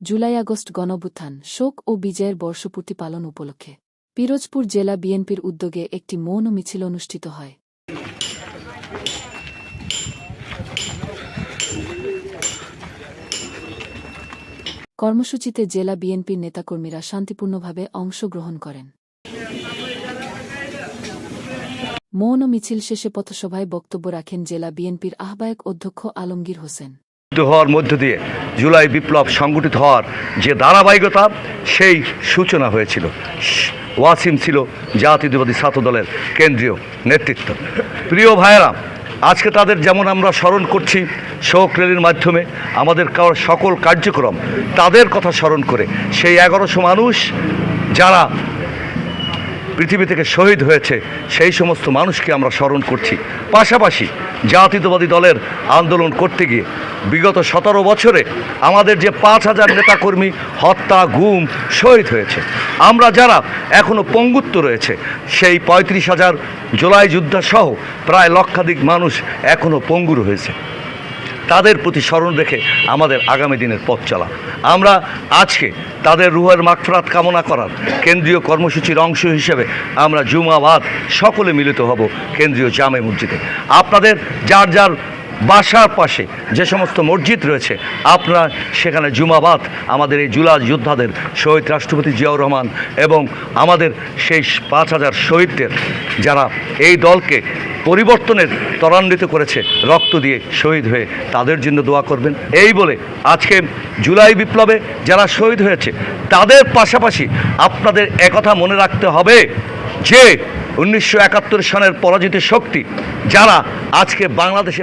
July August গণভুত্থান শোক ও বিজয়ের বর্ষপূর্তি পালন উপলক্ষে পিরোজপুর জেলা বিএনপির উদ্যোগে একটি মৌন মিছিল অনুষ্ঠিত হয়। কর্মসূচিতে জেলা বিএনপির নেতাকর্মীরা শান্তিপূর্ণভাবে অংশগ্রহণ করেন। মৌন মিছিল শেষে পথসভায় বক্তব্য রাখেন জেলা বিএনপির আহ্বায়ক অধ্যক্ষ আলমগীর হোসেন। হওয়ার মধ্য দিয়ে জুলাই বিপ্লব সংগঠিত হওয়ার যে ধারাবাহিকতা, সেই সূচনা হয়েছিল। ওয়াসিম ছিল জাতীয়তাবাদী ছাত্র দলের কেন্দ্রীয় নেতৃত্ব। প্রিয় ভাইয়েরা, আজকে তাদের যেমন আমরা স্মরণ করছি শোক র্যালির মাধ্যমে, আমাদের সকল কার্যক্রম তাদের কথা স্মরণ করে সেই এগারোশো মানুষ যারা পৃথিবী থেকে শহীদ হয়েছে, সেই সমস্ত মানুষকে আমরা স্মরণ করছি। পাশাপাশি জাতীয়তাবাদী দলের আন্দোলন করতে গিয়ে বিগত সতেরো বছরে আমাদের যে পাঁচ হাজার নেতাকর্মী হত্যা, গুম, শহীদ হয়েছে, আমরা যারা এখনও পঙ্গুত্ব রয়েছে, সেই পঁয়ত্রিশ হাজার জুলাই যোদ্ধাসহ প্রায় লক্ষাধিক মানুষ এখনও পঙ্গু রয়েছে তাদের প্রতি স্মরণ রেখে আমাদের আগামী দিনের পথ চলা। আমরা আজকে তাদের রুহের মাগফরাত কামনা করার কেন্দ্রীয় কর্মসূচির অংশ হিসেবে আমরা জুমাবাদ সকলে মিলিত হব কেন্দ্রীয় জামে মসজিদে। আপনাদের যার যার বাসার পাশে যে সমস্ত মসজিদ রয়েছে, আপনারা সেখানে জুমাবাদ, আমাদের এই জুলা যোদ্ধাদের, শহীদ রাষ্ট্রপতি জিয়াউর রহমান এবং আমাদের সেই পাঁচ হাজার শহীদদের, যারা এই দলকে পরিবর্তনের ত্বরান্বিত করেছে, রক্ত দিয়ে শহীদ হয়ে তাদের জন্য দোয়া করবেন। এই বলে আজকে জুলাই বিপ্লবে যারা শহীদ হয়েছে, তাদের পাশাপাশি আপনাদের একথা মনে রাখতে হবে যে, উনিশশো একাত্তর সনের পরাজিত শক্তি, যারা আজকে বাংলাদেশে